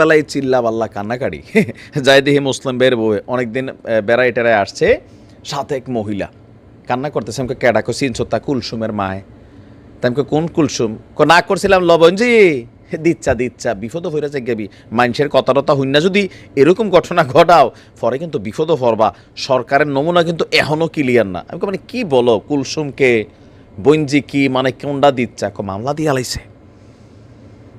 বেলায় চিল্লা পাল্লা কান্নাকাড়ি। দেখি মুসলিম বের বউ অনেকদিন বেড়াই টেরায় আসছে সাথে এক মহিলা। কান্না করতেছে আমাকে কেডা কো চিনছো তা কুলসুমের মায়? তা আমাকে কোন কুলসুম? ক না করছিলাম লবণজি দিচ্ছা দিচ্ছা বিপদ হইরা গেবি মানুষের কথা টথা হইন না যদি এরকম ঘটনা ঘটাও, পরে কিন্তু বিপদ পড়বা। সরকারের নমুনা কিন্তু এখনও ক্লিয়ার না। আমি মানে কি বলো, কুলসুমকে বঞ্জি কি মানে কোনটা দিচ্ছা? মামলা দিয়ে আলাইছে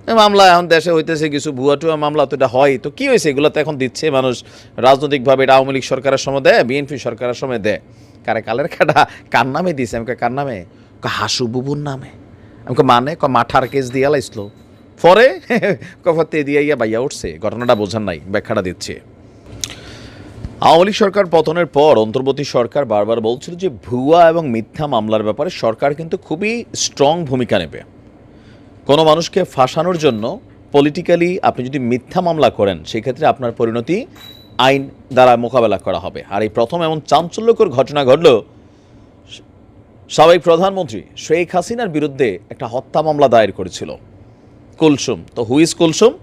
মামলা এখন দেশে হইতেছে, কিছু ভুয়া টুয়া মামলা তো এটা হয়। তো কি হয়েছে? এগুলো তো এখন দিচ্ছে মানুষ। রাজনৈতিকভাবে এটা আওয়ামী লীগ সরকারের সময় দেয়, বিএনপি সরকারের সময় দেয়। কারে কালের খাটা কার নামে দিছে? আমাকে কার নামে? হাসু বুবুর নামে। আমাকে মানে? ক মাঠার কেস দিয়ে লাইছিল পরে? কফাতে দিয়ে ইয়া বাইয়া উঠছে। ঘটনাটা বোঝার নাই, ব্যাখ্যাটা দিচ্ছে। আওয়ামী লীগ সরকার পতনের পর অন্তর্বর্তী সরকার বারবার বলছিল যে ভুয়া এবং মিথ্যা মামলার ব্যাপারে সরকার কিন্তু খুবই স্ট্রং ভূমিকা নেবে। কোনো মানুষকে ফাঁসানোর জন্য পলিটিক্যালি আপনি যদি মিথ্যা মামলা করেন, সেক্ষেত্রে আপনার পরিণতি আইন দ্বারা মোকাবেলা করা হবে। আর এই প্রথম এমন চাঞ্চল্যকর ঘটনা ঘটল, সাবেক প্রধানমন্ত্রী শেখ হাসিনার বিরুদ্ধে একটা হত্যা মামলা দায়ের করেছিল, কুলসুম। তো হুইজ কুলসুম?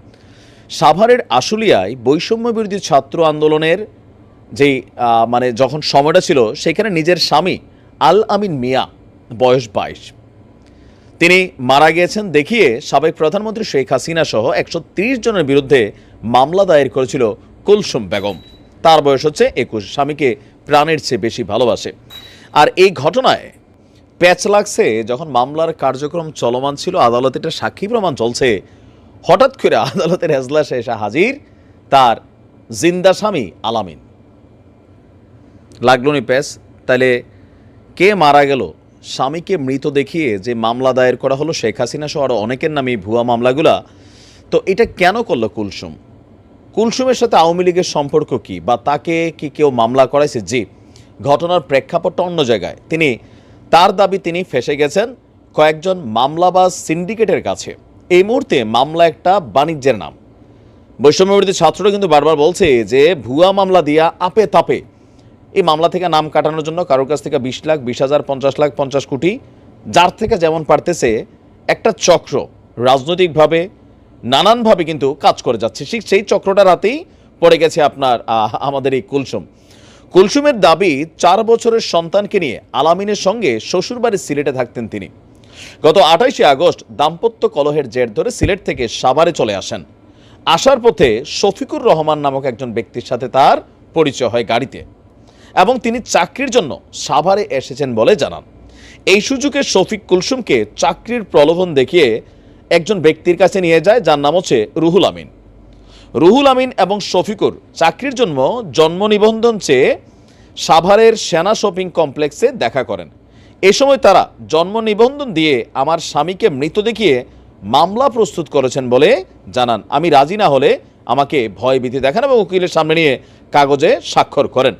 সাভারের আশুলিয়ায় বৈষম্য বিরোধী ছাত্র আন্দোলনের যেই মানে যখন সময়টা ছিল, সেখানে নিজের স্বামী আল আমিন মিয়া, বয়স বাইশ। তিনি মারা গিয়েছেন দেখিয়ে সাবেক প্রধানমন্ত্রী শেখ হাসিনা সহ একশো জনের বিরুদ্ধে মামলা দায়ের করেছিল কুলসুম বেগম। তার বয়স হচ্ছে একুশ। স্বামীকে প্রাণের চেয়ে বেশি ভালোবাসে। আর এই ঘটনায় প্যাচ লাগছে যখন মামলার কার্যক্রম চলমান ছিল, আদালতে এটা সাক্ষী প্রমাণ চলছে। হঠাৎ করে আদালতের এজলাসে এসে হাজির তার জিন্দা স্বামী আলামিন। লাগল নি প্যাচ? তাহলে কে মারা গেল? স্বামীকে মৃত দেখিয়ে যে মামলা দায়ের করা হলো শেখ হাসিনা সহ আরও অনেকের নামে এই ভুয়া মামলাগুলা, তো এটা কেন করল কুলসুম? কুলসুমের সাথে আওয়ামী লীগের সম্পর্ক কি বা তাকে কি কেউ মামলা করাইছে? জি, ঘটনার প্রেক্ষাপটটা অন্য জায়গায়। তিনি, তার দাবি তিনি ফেসে গেছেন কয়েকজন মামলা বা সিন্ডিকেটের কাছে। এই মুহূর্তে মামলা একটা বাণিজ্যের নাম। বৈষম্যবিরোধী ছাত্ররা কিন্তু বারবার বলছে যে, ভুয়া মামলা দিয়া আপে তাপে এই মামলা থেকে নাম কাটানোর জন্য কারোর কাছ থেকে বিশ লাখ, বিশ হাজার, পঞ্চাশ লাখ, পঞ্চাশ কোটি, যার থেকে যেমন পারতেছে, একটা চক্র রাজনৈতিকভাবে, নানানভাবে কিন্তু কাজ করে যাচ্ছে। ঠিক সেই চক্রটা রাতেই পড়ে গেছে আপনার আমাদের এই কুলসুম। কুলসুমের দাবি, চার বছরের সন্তানকে নিয়ে আলামিনের সঙ্গে শ্বশুরবাড়ির সিলেটে থাকতেন তিনি। গত আঠাইশে আগস্ট দাম্পত্য কলহের জের ধরে সিলেট থেকে সাভারে চলে আসেন। আসার পথে শফিকুর রহমান নামক একজন ব্যক্তির সাথে তার পরিচয় হয় গাড়িতে। এবং তিনি চাকরির জন্য সাভারে এসেছেন বলে জানান। এই সুযোগে শফিক কুলসুমকে চাকরির প্রলোভন দেখিয়ে একজন ব্যক্তির কাছে নিয়ে যায়, যার নাম হচ্ছে রুহুল আমিন। রুহুল আমিন এবং শফিকুর চাকরির জন্য জন্ম নিবন্ধন চেয়ে সাভারের সেনা শপিং কমপ্লেক্সে দেখা করেন। এ সময় তারা জন্ম নিবন্ধন দিয়ে আমার স্বামীকে মৃত দেখিয়ে মামলা প্রস্তুত করেছেন বলে জানান। আমি রাজি না হলে আমাকে ভয় ভয়ভীতি দেখান এবং উকিলের সামনে নিয়ে কাগজে স্বাক্ষর করেন।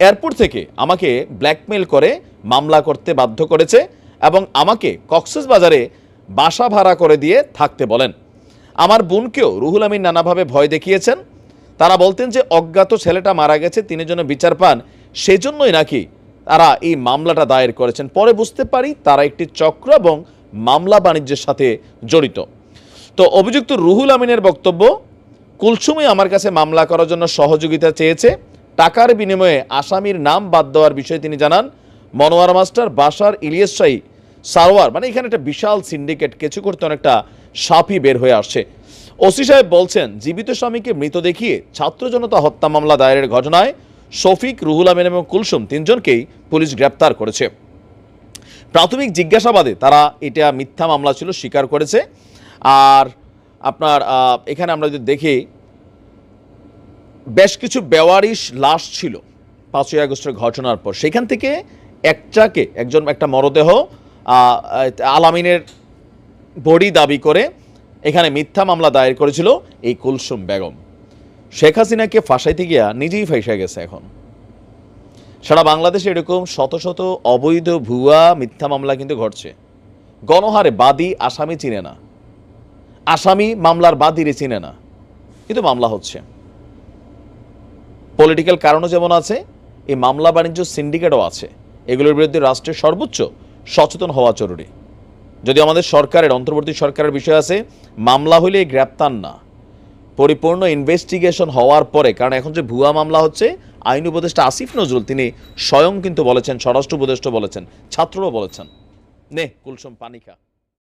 এয়ারপোর্ট থেকে আমাকে ব্ল্যাকমেল করে মামলা করতে বাধ্য করেছে এবং আমাকে কক্সেস বাজারে বাসা ভাড়া করে দিয়ে থাকতে বলেন। আমার বোনকেও রুহুল আমিন নানাভাবে ভয় দেখিয়েছেন। তারা বলতেন যে অজ্ঞাত ছেলেটা মারা গেছে, তিনি যেন বিচার পান, সেজন্যই নাকি তারা এই মামলাটা দায়ের করেছেন। পরে বুঝতে পারি তারা একটি চক্র এবং মামলা বাণিজ্যের সাথে জড়িত। তো অভিযুক্ত রুহুল আমিনের বক্তব্য, কুলসুমই আমার কাছে মামলা করার জন্য সহযোগিতা চেয়েছে। টাকার বিনিময়ে আসামির নাম বাদ দেওয়ার বিষয়ে তিনি জানান, মনোয়ার মাস্টার বাসার ইলিয়াস শাহী, সারোয়ার মানে এখানে একটা বিশাল সিন্ডিকেট কিছু করতে অনেকটা সাপই বের হয়ে আসছে। ওসি সাহেব বলছেন, জীবিত স্বামীকে মৃত দেখিয়ে ছাত্র জনতা হত্যা মামলা দায়েরের ঘটনায় শফিক, রুহুল আমিন এবং কুলসুম তিনজনকেই পুলিশ গ্রেপ্তার করেছে। প্রাথমিক জিজ্ঞাসাবাদে তারা এটা মিথ্যা মামলা ছিল স্বীকার করেছে। আর আপনার এখানে আমরা যদি দেখি বেশ কিছু বেওয়ারিশ লাশ ছিল পাঁচই আগস্টের ঘটনার পর। সেখান থেকে একটাকে একজন, একটা মরদেহ আলামিনের বডি দাবি করে এখানে মিথ্যা মামলা দায়ের করেছিল এই কুলসুম বেগম। শেখ হাসিনাকে ফাঁসাইতে গিয়া নিজেই ফাইসা গেছে এখন। সারা বাংলাদেশে এরকম শত শত অবৈধ ভুয়া মিথ্যা মামলা কিন্তু ঘটছে। গণহারে বাদী আসামি চিনে না। আসামি মামলার বাদীরে চিনে না। কিন্তু মামলা হচ্ছে। পলিটিক্যাল কারণও যেমন আছে, এই মামলা বাণিজ্য সিন্ডিকেটও আছে। এগুলোর বিরুদ্ধে রাষ্ট্রের সর্বোচ্চ সচেতন হওয়া জরুরি। যদি আমাদের সরকারের, অন্তর্বর্তী সরকারের বিষয় আছে, মামলা হইলে গ্রেপ্তার না। পরিপূর্ণ ইনভেস্টিগেশন হওয়ার পরে, কারণ এখন যে ভুয়া মামলা হচ্ছে, আইন উপদেষ্টা আসিফ নজরুল, তিনি স্বয়ং কিন্তু বলেছেন, স্বরাষ্ট্র উপদেষ্টা বলেছেন, ছাত্ররাও বলেছেন। নে, কুলসুম পানি খা